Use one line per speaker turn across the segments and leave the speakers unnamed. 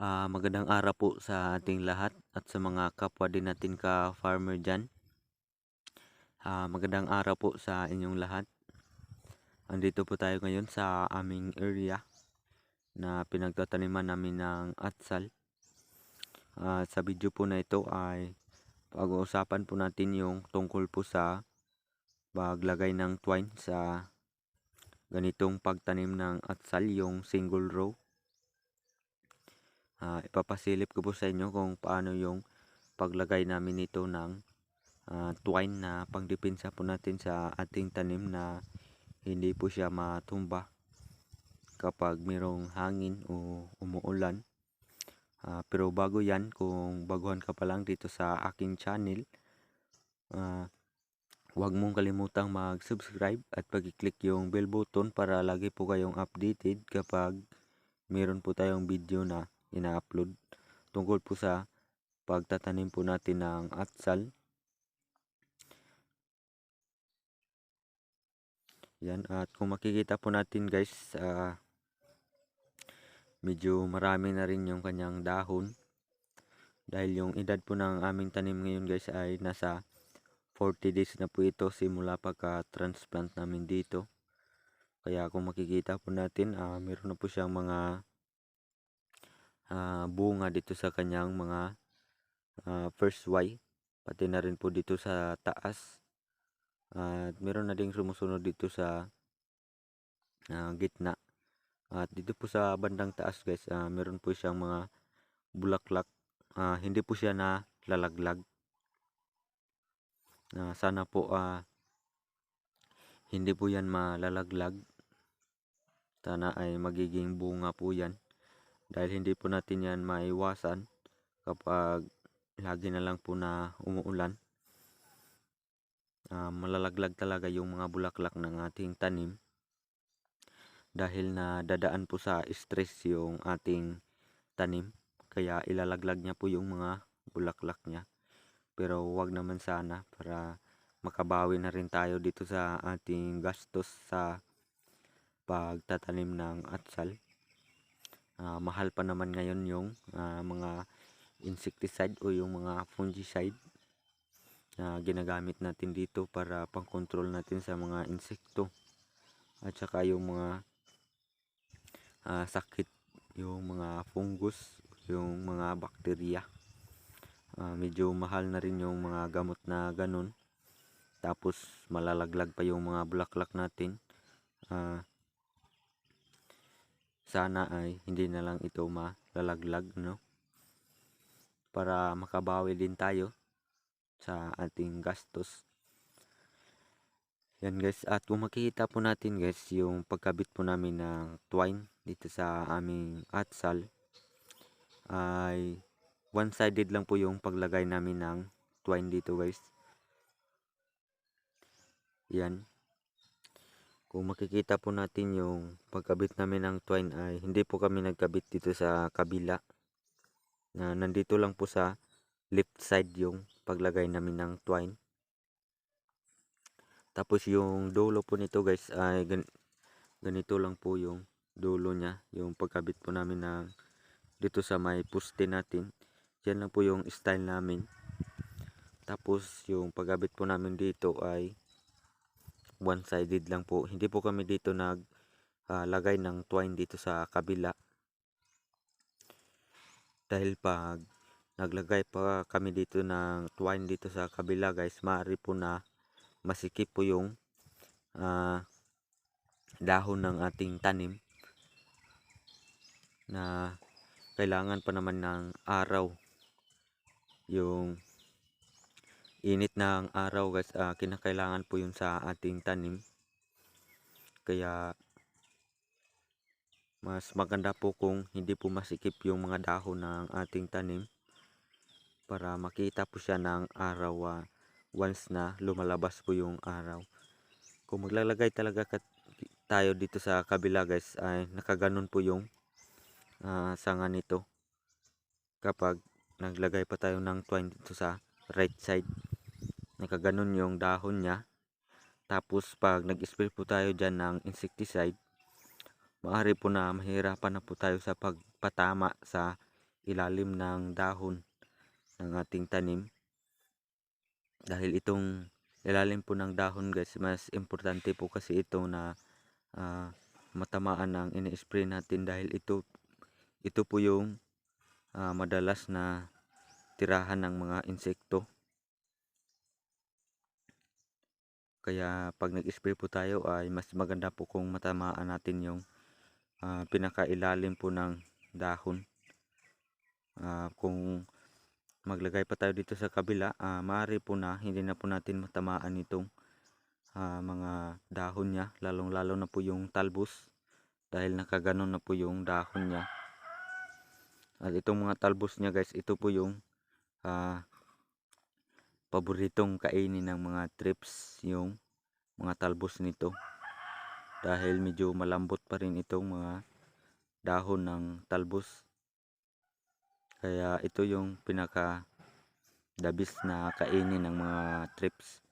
Ah, magandang araw po sa ating lahat at sa mga kapwa din natin ka-farmer dyan. Ah, magandang araw po sa inyong lahat. Andito po tayo ngayon sa aming area na pinagtataniman namin ng atsal. Ah, sa video po na ito ay pag-uusapan po natin yung tungkol po sa paglagay ng twine sa ganitong pagtanim ng atsal, yung single row. Ah, ipapasilip ko po sa inyo kung paano yung paglagay namin nito ng ah, twine na pangdepensa po natin sa ating tanim na hindi po siya matumba kapag mayroong hangin o umuulan. Ah, pero bago yan, kung baguhan ka pa lang dito sa aking channel, ah, huwag mong kalimutang mag-subscribe at pag-click yung bell button para lagi po kayong updated kapag meron po tayong video na ina-upload tungkol po sa pagtatanim po natin ng atsal. Yan, at kung makikita po natin guys, ah, medyo marami na rin yung kanyang dahon. Dahil yung edad po ng aming tanim ngayon guys ay nasa 40 days na po ito simula pagka-transplant namin dito. Kaya kung makikita po natin, ah, meron na po siyang mga ah, bunga dito sa kanyang mga ah, first Y. Pati na rin po dito sa taas. At meron na ding sumusunod dito sa ah, gitna. At dito po sa bandang taas guys, ah, meron po siyang mga bulaklak. Ah, hindi po siya na lalaglag. Ah, sana po ah, hindi po yan malalaglag. Sana ay magiging bunga po yan. Dahil hindi po natin yan maiwasan kapag lagi na lang po na umuulan. Ah, malalaglag talaga yung mga bulaklak ng ating tanim. Dahil na dadaan po sa stress yung ating tanim. Kaya ilalaglag niya po yung mga bulaklak niya. Pero wag naman sana para makabawi na rin tayo dito sa ating gastos sa pagtatanim ng atsal. Ah, mahal pa naman ngayon yung ah, mga insecticide o yung mga fungicide na ginagamit natin dito para pang-control natin sa mga insekto at saka yung mga ah, sakit yung mga fungus yung mga bakterya Ah, medyo mahal na rin yung mga gamot na ganun. Tapos malalaglag pa yung mga bulaklak natin. Ah, sana ay hindi na lang ito malalaglag no? Para makabawi din tayo sa ating gastos. Yan guys. At kung makikita po natin guys yung pagkabit po namin ng twine dito sa aming atsal ay one sided lang po yung paglagay namin ng twine dito guys. Yan kung makikita po natin yung pagkabit namin ng twine ay hindi po kami nagkabit dito sa kabila na nandito lang po sa left side yung paglagay namin ng twine. Tapos yung dulo po nito guys ay gan ganito lang po yung dulo niya yung pagkabit po namin ng dito sa may poste natin. Yan lang po yung style namin. Tapos yung pagkabit po namin dito ay one sided lang po. Hindi po kami dito nag ah, lagay ng twine dito sa kabila. Dahil pag naglagay pa kami dito ng twine dito sa kabila guys maaari po na masikip po yung ah, dahon ng ating tanim na kailangan pa naman ng araw yung init ng araw guys. Ah, kinakailangan po yun sa ating tanim. Kaya mas maganda po kung hindi po masikip yung mga dahon ng ating tanim para makita po siya ng araw ah, once na lumalabas po yung araw. Kung maglalagay talaga tayo dito sa kabila guys ay nakaganon po yung ah, sanga nito kapag naglagay pa tayo ng twine dito sa right side nakaganon yung dahon niya tapos pag nag-spray po tayo dyan ng insecticide maaari po na mahirapan na po tayo sa pagpatama sa ilalim ng dahon ng ating tanim. Dahil itong ilalim po ng dahon guys, mas importante po kasi ito na ah, matamaan ng ini-spray natin dahil ito ito po yung ah, madalas na tirahan ng mga insekto. Kaya pag nag-spray po tayo ay mas maganda po kung matamaan natin yung ah, pinakailalim po ng dahon. Ah, kung maglagay pa tayo dito sa kabila, ah, maaari po na hindi na po natin matamaan itong ah, mga dahon niya, lalong lalo na po yung talbos dahil nakaganon na po yung dahon niya. At itong mga talbos niya guys, ito po yung ah, paboritong kainin ng mga trips yung mga talbos nito. Dahil medyo malambot pa rin itong mga dahon ng talbos. Kaya ito yung pinaka dabis na kainin ng mga trips.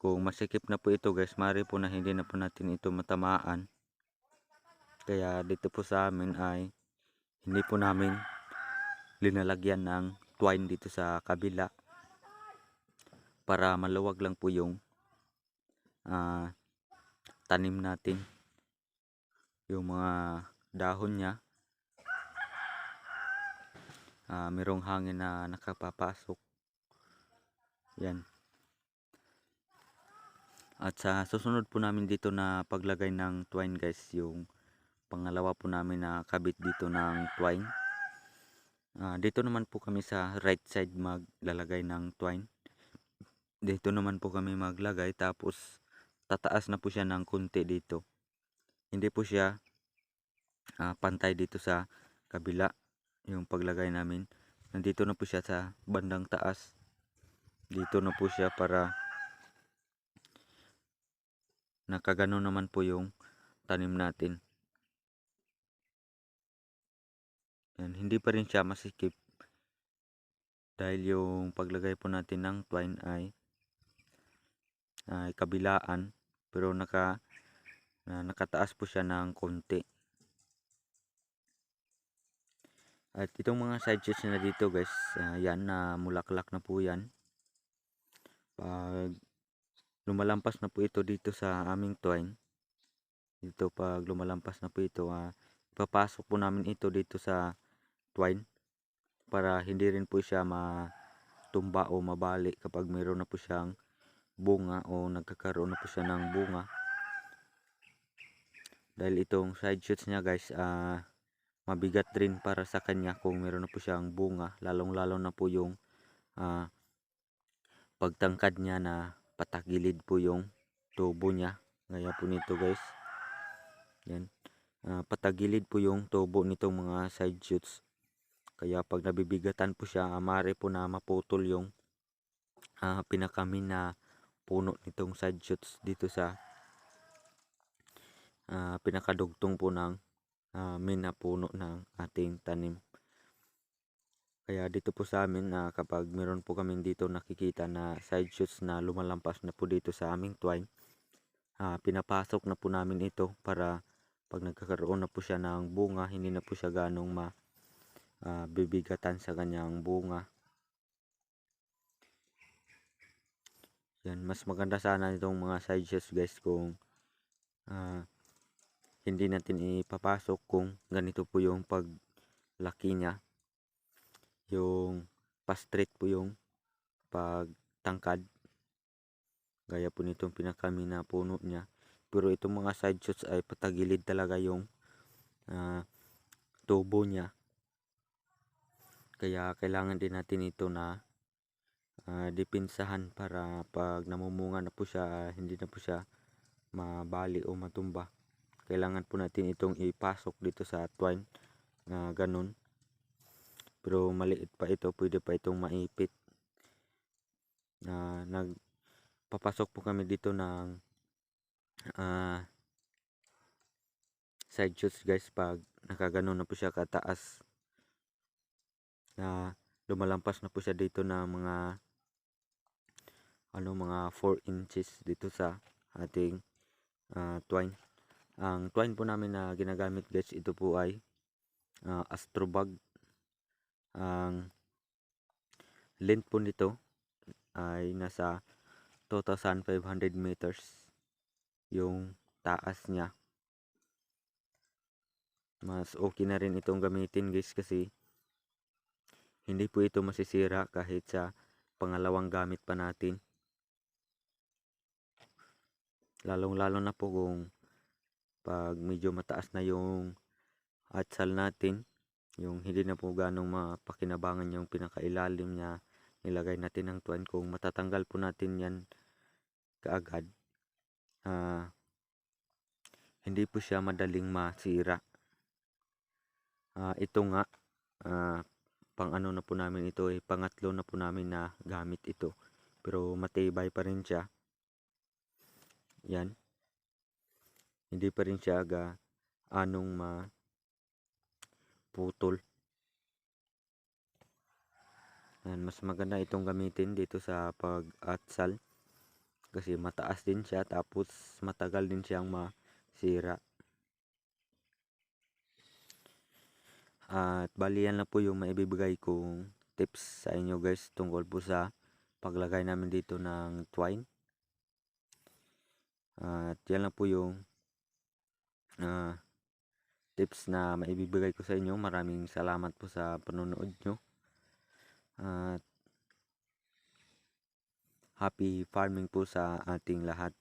Kung masikip na po ito guys mari po na hindi na po natin ito matamaan. Kaya dito po sa amin ay hindi po namin linalagyan ng twine dito sa kabila para maluwag lang po yung ah, tanim natin. Yung mga dahon niya. Ah, merong hangin na nakapapasok. Yan. At sa susunod po namin dito na paglagay ng twine guys yung pangalawa po namin na kabit dito ng twine Ah, dito naman po kami sa right side maglalagay ng twine. Dito naman po kami maglagay tapos tataas na po siya ng kunti dito. Hindi po siya ah, pantay dito sa kabila yung paglagay namin. Nandito na po siya sa bandang taas. Dito na po siya para nakagano naman po yung tanim natin yan, hindi pa rin siya masikip dahil yung paglagay po natin ng twine ay ay kabilaan pero naka na nakataas po siya ng konti. At itong mga side shoots na dito guys ah, yan na mulaklak na po yan. Pag lumalampas na po ito dito sa aming twine dito pag lumalampas na po ito ah, papasok po namin ito dito sa twine para hindi rin po siya matumba o mabali kapag mayroon na po siyang bunga o nagkakaroon na po siya ng bunga. Dahil itong side shoots niya guys ah mabigat rin para sa kanya kung mayroon na po siyang bunga. Lalong lalo na po yung ah, pagtangkad niya na patagilid po yung tubo niya. Gaya po nito guys. Yan. Ah, patagilid po yung tubo nitong mga side shoots kaya pag nabibigatan po siya amare po na maputol yung ah, pinakamin na puno nitong side shoots dito sa ah, pinakadugtong po ng ah, main na puno ng ating tanim. Kaya dito po sa amin na kapag meron po kami dito nakikita na side shoots na lumalampas na po dito sa aming twine ah, pinapasok na po namin ito para pag nagkakaroon na po siya ng bunga hindi na po siya ganong ma ah, bibigatan sa kanyang bunga. Yan mas maganda sana itong mga side shoots guys kung ah, hindi natin ipapasok kung ganito po yung paglaki niya. Yung pa-straight po yung pagtangkad. Gaya po nitong pinakami na puno niya. Pero itong mga side shoots ay patagilid talaga yung ah, tubo niya kaya kailangan din natin ito na ah, dipinsahan para pag namumunga na po siya ah, hindi na po siya mabali o matumba. Kailangan po natin itong ipasok dito sa twine na ganun. Pero maliit pa ito pwede pa itong maipit. Na nagpapasok po kami dito ng ah, side shoots guys pag nakaganon na po siya kataas na lumalampas na po siya dito na mga ano mga 4 inches dito sa ating ah, twine ang twine po namin na ginagamit guys ito po ay ah, astrobag. Ang length po nito ay nasa 2,500 meters yung taas niya. Mas okay na rin itong gamitin guys kasi hindi po ito masisira kahit sa pangalawang gamit pa natin. Lalong-lalo na po kung pag medyo mataas na yung atsal natin, yung hindi na po ganong mapakinabangan yung pinakailalim niya, nilagay natin ng twine. Kung matatanggal po natin yan kaagad, ah, hindi po siya madaling masira. Ah, ito nga, ah, pang ano na po namin ito eh, pangatlo na po namin na gamit ito. Pero matibay pa rin siya. Yan. Hindi pa rin siya aga anong ma putol. Yan, mas maganda itong gamitin dito sa pag-atsal. Kasi mataas din siya tapos matagal din siyang masira. At bali yan lang po yung maibibigay kong tips sa inyo guys tungkol po sa paglagay namin dito ng twine. At yan lang po yung ah, tips na maibibigay ko sa inyo. Maraming salamat po sa panonood nyo. At happy farming po sa ating lahat.